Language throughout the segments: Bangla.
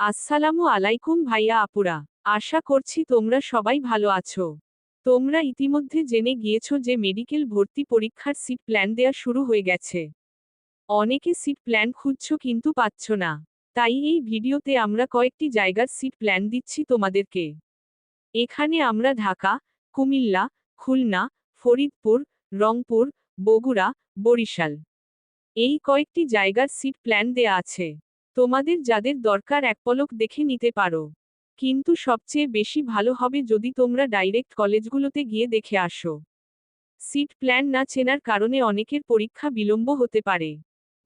আসসালামু আলাইকুম ভাইয়া আপুরা। আশা করছি তোমরা সবাই ভালো আছো। তোমরা ইতিমধ্যে জেনে গিয়েছো যে মেডিকেল ভর্তি পরীক্ষার সিট প্ল্যান দেয়া শুরু হয়ে গেছে। অনেকে সিট প্ল্যান খুঁজছ কিন্তু পাচ্ছ না। তাই এই ভিডিওতে আমরা কয়েকটি জায়গার সিট প্ল্যান দিচ্ছি তোমাদেরকে। এখানে আমরা ঢাকা, কুমিল্লা, খুলনা, ফরিদপুর, রংপুর, বগুড়া, বরিশাল। এই কয়েকটি জায়গার সিট প্ল্যান দেয়া আছে। তোমাদের যাদের দরকার এক পলক দেখে নিতে পারো। কিন্তু সবচেয়ে বেশি ভালো হবে যদি তোমরা ডাইরেক্ট কলেজগুলোতে গিয়ে দেখে আসো। সিট প্ল্যান না চেনার কারণে অনেকের পরীক্ষা বিলম্ব হতে পারে।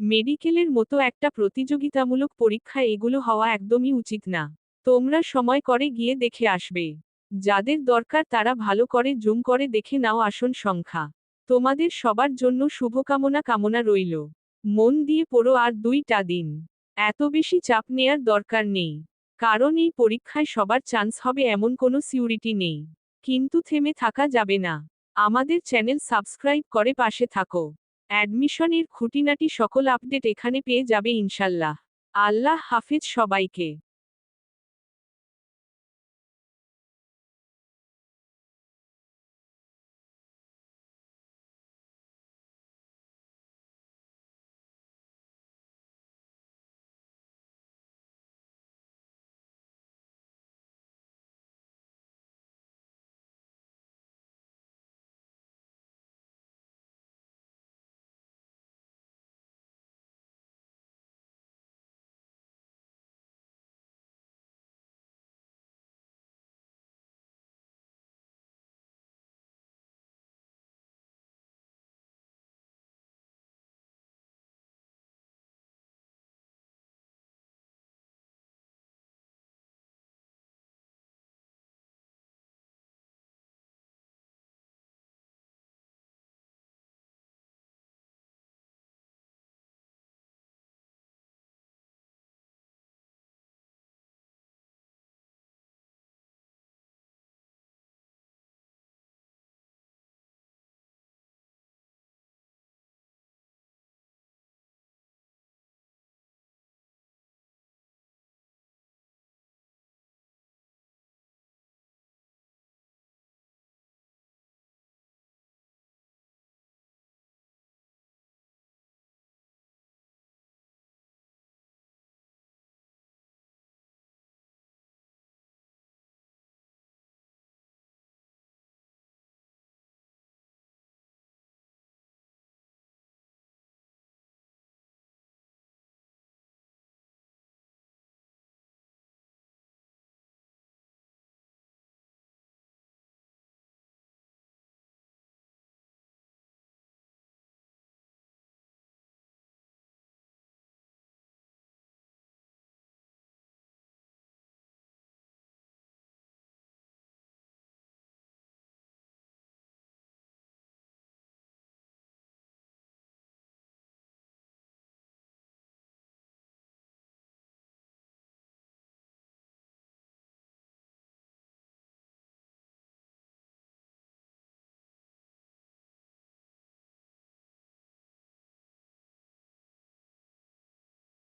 মেডিকেলের মতো একটা প্রতিযোগিতামূলক পরীক্ষা এগুলো হওয়া একদমই উচিত না। তোমরা সময় করে গিয়ে দেখে আসবে। যাদের দরকার তারা ভালো করে জুম করে দেখে নাও আসন সংখ্যা। তোমাদের সবার জন্য শুভকামনা কামনা রইল। মন দিয়ে পড়ো আর দুইটা দিন। এত বেশি চাপ নেয়ার দরকার নেই। কারণ এই পরীক্ষায় সবার চান্স হবে এমন কোনো সিউরিটি নেই। কিন্তু থেমে থাকা যাবে না। আমাদের চ্যানেল সাবস্ক্রাইব করে পাশে থাকো। অ্যাডমিশনের খুঁটিনাটি সকল আপডেট এখানে পেয়ে যাবে ইনশাল্লাহ। আল্লাহ হাফেজ সবাইকে।